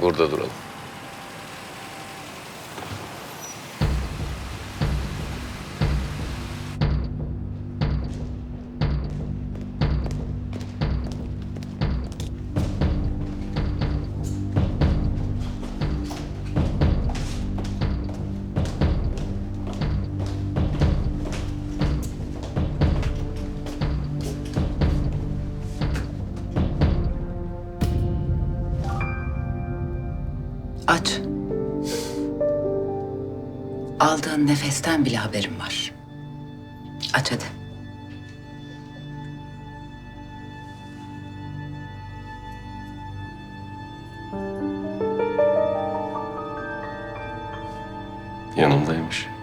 Burada duralım. Aç. Aldığın nefesten bile haberim var. Aç hadi. Yanımdaymış.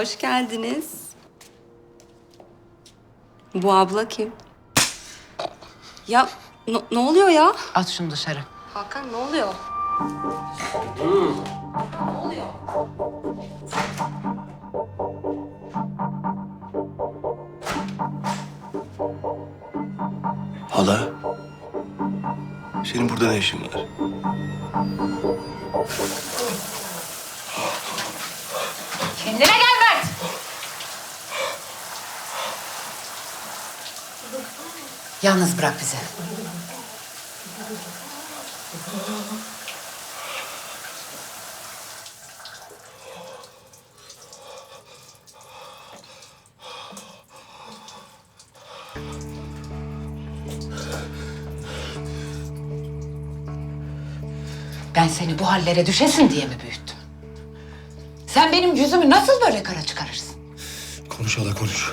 Hoş geldiniz. Bu abla kim? Ya n- ne oluyor ya? At şunu dışarı. Hakan ne oluyor? Hala. Senin burada ne işin var? Yalnız bırak bizi. Ben seni bu hallere düşesin diye mi büyüttüm? Sen benim yüzümü nasıl böyle kara çıkarırsın? Konuş hala konuş.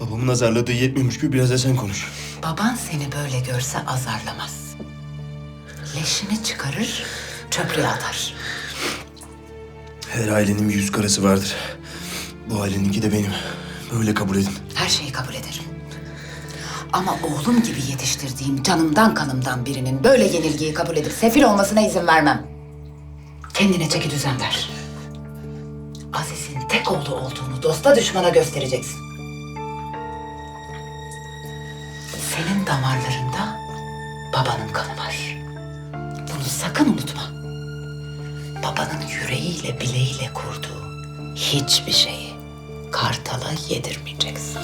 Babamın azarladığı yetmiyormuş gibi biraz da sen konuş. Baban seni böyle görse azarlamaz. Leşini çıkarır, çöplüğe atar. Her ailenin bir yüz karası vardır. Bu aileninki de benim. Böyle kabul edin. Her şeyi kabul ederim. Ama oğlum gibi yetiştirdiğim canımdan kanımdan birinin böyle yenilgiyi kabul edip sefil olmasına izin vermem. Kendine çeki düzen ver. Aziz'in tek oğlu olduğunu dosta düşmana göstereceksin. Damarlarında babanın kanı var. Bunu sakın unutma. Babanın yüreğiyle bileğiyle kurduğu hiçbir şeyi Kartal'a yedirmeyeceksin.